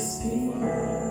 whisper.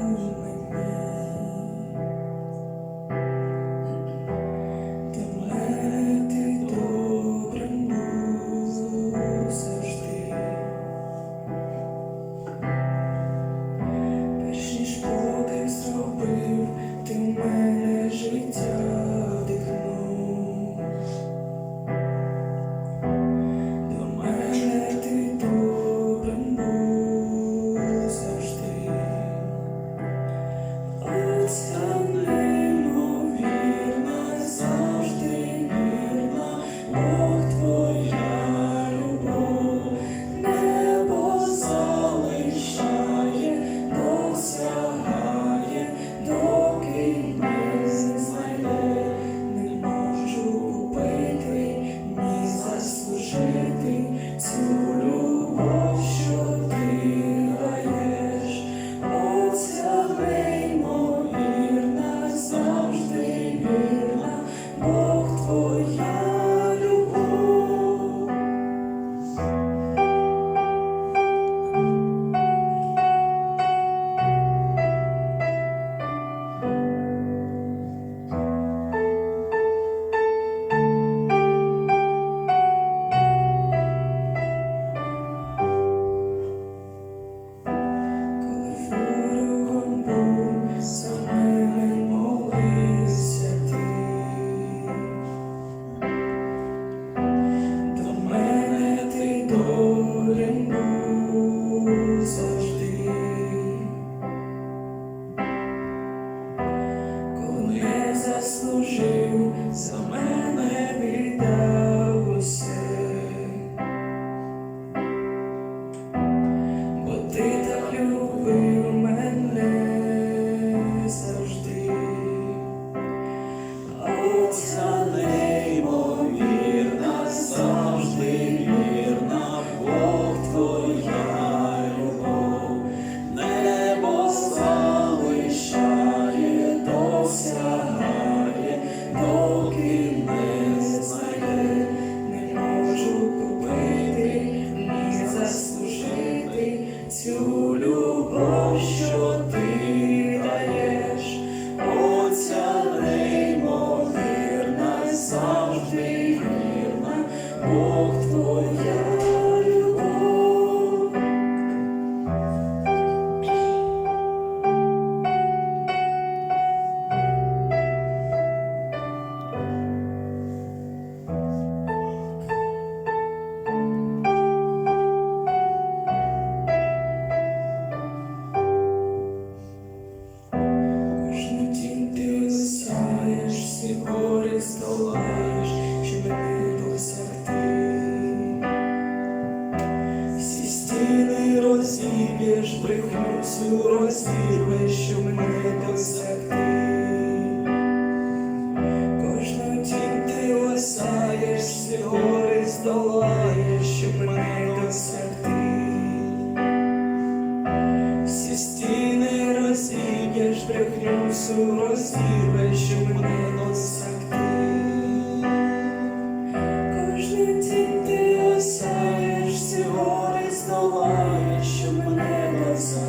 Цю любов, що ти даєш, оця неймовірна, завжди вірна, Бог твоя. всі болі здолаєш, щоб дивився ти, всі стіни розіб'єш, брехню всю розірвеш, щоб мене досягти. Кожну тінь ти осаєш, всі гори здолаєш, щоб мене досягти. Даєш прихрюсу розірве, що мене досягти. Кожним день ти осяєш, всі гори здолаєш, що мене досягти.